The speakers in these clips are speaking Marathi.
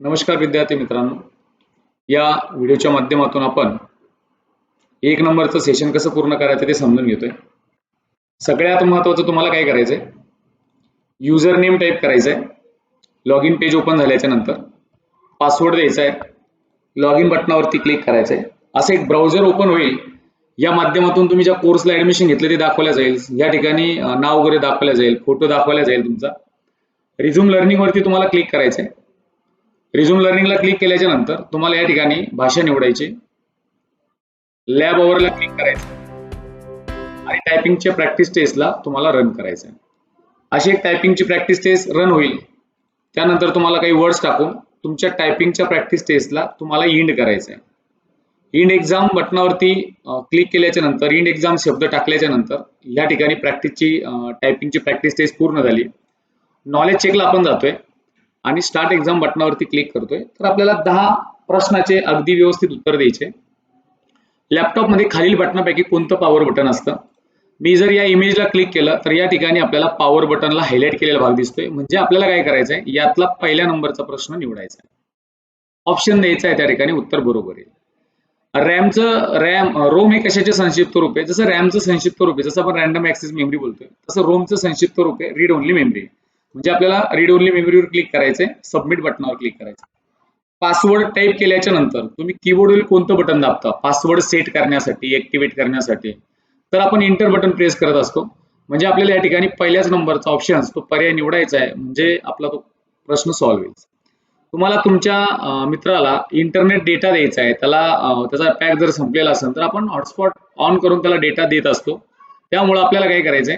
नमस्कार विद्यार्थी मित्रांनो. या व्हिडिओच्या माध्यमातून आपण एक नंबरचं सेशन कसं पूर्ण करायचं ते समजून घेतोय. सगळ्यात महत्त्वाचं तुम्हाला काय करायचंय? युजर नेम टाईप करायचंय. लॉग इन पेज ओपन झाल्याच्यानंतर पासवर्ड द्यायचा आहे. लॉग इन बटनावरती क्लिक करायचं आहे असं एक ब्राउझर ओपन होईल. या माध्यमातून तुम्ही ज्या कोर्सला ऍडमिशन घेतलं ते दाखवल्या जाईल. या ठिकाणी नाव वगैरे दाखवल्या जाईल. फोटो दाखवल्या जाईल तुमचा. रिझ्यूम लर्निंगवरती तुम्हाला क्लिक करायचं आहे रिझ्युम लर्निंगला क्लिक केल्याच्यानंतर तुम्हाला या ठिकाणी भाषा निवडायची. लॅब ओव्हरला क्लिक करायचं. आणि टायपिंगच्या प्रॅक्टिस टेस्टला तुम्हाला रन करायचं. आहे अशी एक टायपिंगची प्रॅक्टिस टेस्ट रन होईल. त्यानंतर तुम्हाला काही वर्ड्स टाकून तुमच्या टायपिंगच्या प्रॅक्टिस टेस्टला तुम्हाला इंड करायचं आहे इंड एक्झाम बटनावरती क्लिक केल्याच्यानंतर इंड एक्झाम शब्द टाकल्याच्या नंतर या ठिकाणी प्रॅक्टिसची टायपिंगची प्रॅक्टिस टेस्ट पूर्ण झाली. नॉलेज चेकला आपण जातोय. आणि स्टार्ट एक्झाम बटनावरती क्लिक करतोय तर आपल्याला दहा प्रश्नाचे अगदी व्यवस्थित उत्तर द्यायचे. लॅपटॉपमध्ये खालील बटनापैकी कोणतं पॉवर बटन असतं? मी जर या इमेजला क्लिक केलं तर या ठिकाणी आपल्याला पॉवर बटनला हायलाइट केलेला भाग दिसतोय. म्हणजे आपल्याला काय करायचं आहे यातला पहिल्या नंबरचा प्रश्न निवडायचा आहे ऑप्शन द्यायचा आहे त्या ठिकाणी उत्तर बरोबर येईल. रॅमचं रॅम रोम हे कशाचे संक्षिप्त रूप आहे? जसं रॅमचं संक्षिप्त रूप आहे जसं आपण रॅन्डम ऍक्सेस मेमरी बोलतोय तसं रोमचं संक्षिप्त रूप आहे रीड ओनली मेमरी म्हणजे आपल्याला रीड ओनली मेमरीवर क्लिक करायचंय सबमिट बटनावर क्लिक करायचं पासवर्ड टाईप केल्याच्यानंतर तुम्ही कीबोर्डवरील कोणतं बटन दाबता? पासवर्ड सेट करण्यासाठी ऍक्टिव्हेट करण्यासाठी. तर आपण इंटर बटन प्रेस करत असतो. म्हणजे आपल्याला या ठिकाणी पहिल्याच नंबरचा ऑप्शन तो पर्याय निवडायचा आहे. म्हणजे आपला तो प्रश्न सॉल्व्ह होईल. तुम्हाला तुमच्या मित्राला इंटरनेट डेटा द्यायचा आहे. त्याला त्याचा पॅक जर संपलेला असेल तर आपण हॉटस्पॉट ऑन करून त्याला डेटा देत असतो. त्यामुळे आपल्याला काय करायचंय?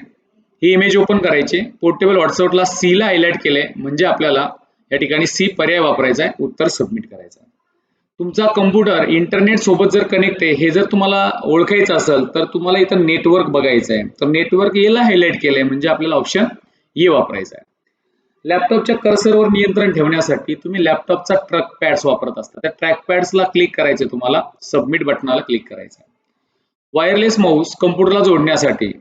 ही इमेज ओपन करायची. पोर्टेबल व्हॉट्सअपला सी ला हायलाइट केलंय. म्हणजे आपल्याला या ठिकाणी सी पर्याय वापरायचा आहे. उत्तर सबमिट करायचं आहे. तुमचा कम्प्युटर इंटरनेट सोबत जर कनेक्ट आहे हे जर तुम्हाला ओळखायचं असेल तर तुम्हाला इथं नेटवर्क बघायचं आहे तर नेटवर्क याला हायलाइट केलंय. म्हणजे आपल्याला ऑप्शन ए वापरायचा आहे. लॅपटॉपच्या कर्सरवर नियंत्रण ठेवण्यासाठी तुम्ही लॅपटॉपचा ट्रॅक पॅड्स वापरत असता. त्या ट्रॅक पॅड्सला क्लिक करायचे तुम्हाला. सबमिट बटनाला क्लिक करायचं आहे वायरलेस माऊस कम्प्युटरला जोडण्यासाठी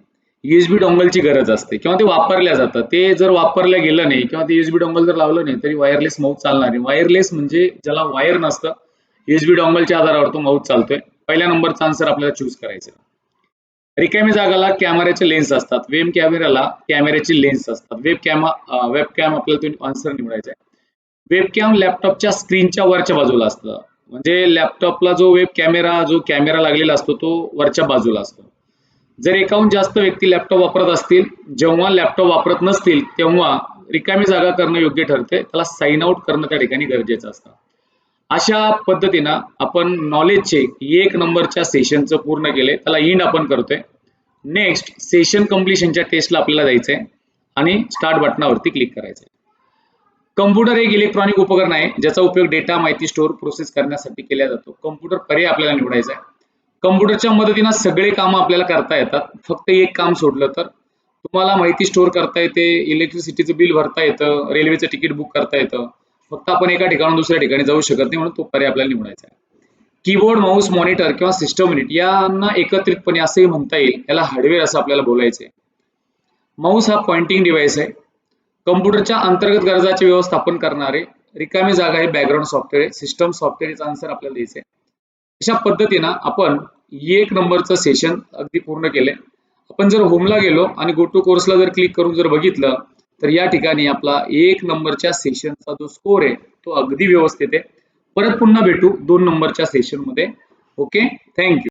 युएसबी डोंगलची गरज असते. किंवा ते वापरल्या जातं ते जर वापरलं गेलं नाही किंवा ते युएसबी डोंगल जर लावलं नाही तरी वायरलेस माऊस चालणार. नाही वायरलेस म्हणजे ज्याला वायर नसतं युएसबी डोंगलच्या आधारावर तो माऊस चालतोय. पहिल्या नंबरचा आन्सर आपल्याला चूज करायचा. रिकामी जागाला कॅमेऱ्याचे लेन्स असतात. वेब कॅमेऱ्याला कॅमेऱ्याची लेन्स असतात. वेब कॅमा वेब कॅम आपल्याला तो आन्सर निवडायचा आहे. वेब कॅम लॅपटॉपच्या स्क्रीनच्या वरच्या बाजूला असतं. म्हणजे लॅपटॉपला जो वेब कॅमेरा जो कॅमेरा लागलेला असतो तो वरच्या बाजूला असतो. जर एकाहून जास्त व्यक्ती लॅपटॉप वापरत असतील जेव्हा लॅपटॉप वापरत नसतील तेव्हा रिकामी जागा करणं योग्य ठरते. त्याला साइन आउट करणं त्या ठिकाणी गरजेचं असतं. अशा पद्धतीनं आपण नॉलेजचे एक नंबरच्या सेशनचं पूर्ण केले त्याला इंड आपण करतोय. नेक्स्ट सेशन कम्प्लिशनच्या टेस्टला आपल्याला जायचंय आणि स्टार्ट बटनावरती क्लिक करायचंय. कम्प्युटर एक इलेक्ट्रॉनिक उपकरण आहे ज्याचा उपयोग डेटा माहिती स्टोअर प्रोसेस करण्यासाठी केला जातो. कम्प्युटर पर्याय आपल्याला निवडायचा आहे. कम्प्युटरच्या मदतीनं सगळे कामं आपल्याला करता येतात. फक्त एक काम सोडलं तर. तुम्हाला माहिती स्टोअर करता येते इलेक्ट्रिसिटीचं बिल भरता येतं रेल्वेचं तिकीट बुक करता येतं. फक्त आपण एका ठिकाणून दुसऱ्या ठिकाणी जाऊ शकत नाही म्हणून तो पर्याय आपल्याला निवडायचा आहे. कीबोर्ड माऊस मॉनिटर किंवा सिस्टम युनिट यांना एकत्रितपणे असंही म्हणता येईल. याला हार्डवेअर असं आपल्याला बोलायचं आहे माऊस हा पॉइंटिंग डिव्हाइस आहे. कम्प्युटरच्या अंतर्गत गरजाचे व्यवस्थापन करणारे रिकामी जागा हे बॅकग्राऊंड सॉफ्टवेअर आहे. सिस्टम सॉफ्टवेअरचा आन्सर आपल्याला द्यायचं आहे अशा पद्धतीनं आपण एक नंबरचं सेशन अगदी पूर्ण केले आपण जर होमला गेलो आणि गो टू कोर्सला जर क्लिक करून जर बघितलं तर या ठिकाणी आपला एक नंबरच्या सेशनचा जो स्कोर आहे तो अगदी व्यवस्थित आहे. परत पुन्हा भेटू दोन नंबरच्या सेशनमध्ये ओके थँक्यू